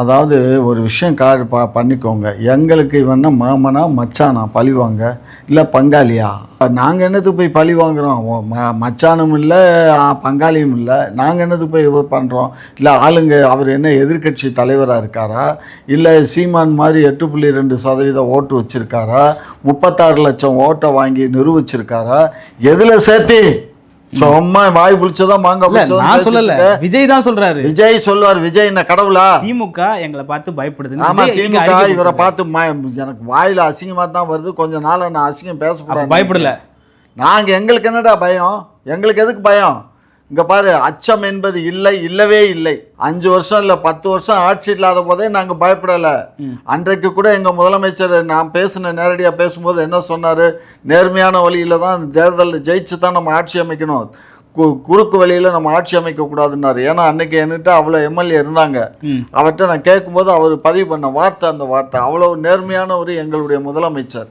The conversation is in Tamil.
அதாவது ஒரு விஷயம் கா ப பண்ணிக்கோங்க. எங்களுக்கு இவன்னா மாமனா மச்சானா பழிவாங்க இல்லை பங்காளியா? நாங்கள் என்னத்துக்கு போய் பழி வாங்குகிறோம் ம மச்சானும் இல்லை பங்காளியும் இல்லை. நாங்கள் என்னத்துக்கு போய் இது பண்ணுறோம் இல்லை ஆளுங்க அவர் என்ன எதிர்க்கட்சி தலைவராக இருக்காரா? இல்லை சீமான் மாதிரி எட்டு புள்ளி ரெண்டு சதவீதம் ஓட்டு வச்சுருக்காரா? முப்பத்தாறு லட்சம் ஓட்டை வாங்கி நிரூபிச்சிருக்காரா? எதில் சேர்த்தி? சும்மா வாய் புளிச்சதா மாங்காய் நான் சொல்லல. விஜய் தான் சொல்றாரு. விஜய் சொல்லுவார் விஜய் என்ன கடவுளா? திமுக எங்களை பார்த்து பயப்படுது ஆமா திமுக இவரை பார்த்து எனக்கு வாயில அசிங்கமா தான் வருது. கொஞ்ச நாள் நான் அசிங்கம் பேசக்கூடாது பயப்படல. நாங்க எங்களுக்கு என்னடா பயம்? எங்களுக்கு எதுக்கு பயம்? இங்க பாரு அச்சம் என்பது இல்லை இல்லவே இல்லை. அஞ்சு வருஷம் இல்ல பத்து வருஷம் ஆட்சி இல்லாத போதே நாங்க பயப்படல. அன்றைக்கு கூட எங்க முதலமைச்சர் நான் பேசின நேரடியா பேசும்போது என்ன சொன்னாரு? நேர்மையான வழியில தான் இந்த தேர்தலில் ஜெயிச்சு தான் நம்ம ஆட்சி அமைக்கணும். கு குறுக்கு வழியில நம்ம ஆட்சி அமைக்க கூடாதுன்னாரு ஏன்னா அன்னைக்கு என்கிட்ட அவ்வளோ எம்எல்ஏ இருந்தாங்க. அவர்கிட்ட நான் கேட்கும்போது அவர் பதிவு பண்ண வார்த்தை அந்த வார்த்தை. அவ்வளவு நேர்மையானவர் எங்களுடைய முதலமைச்சர்.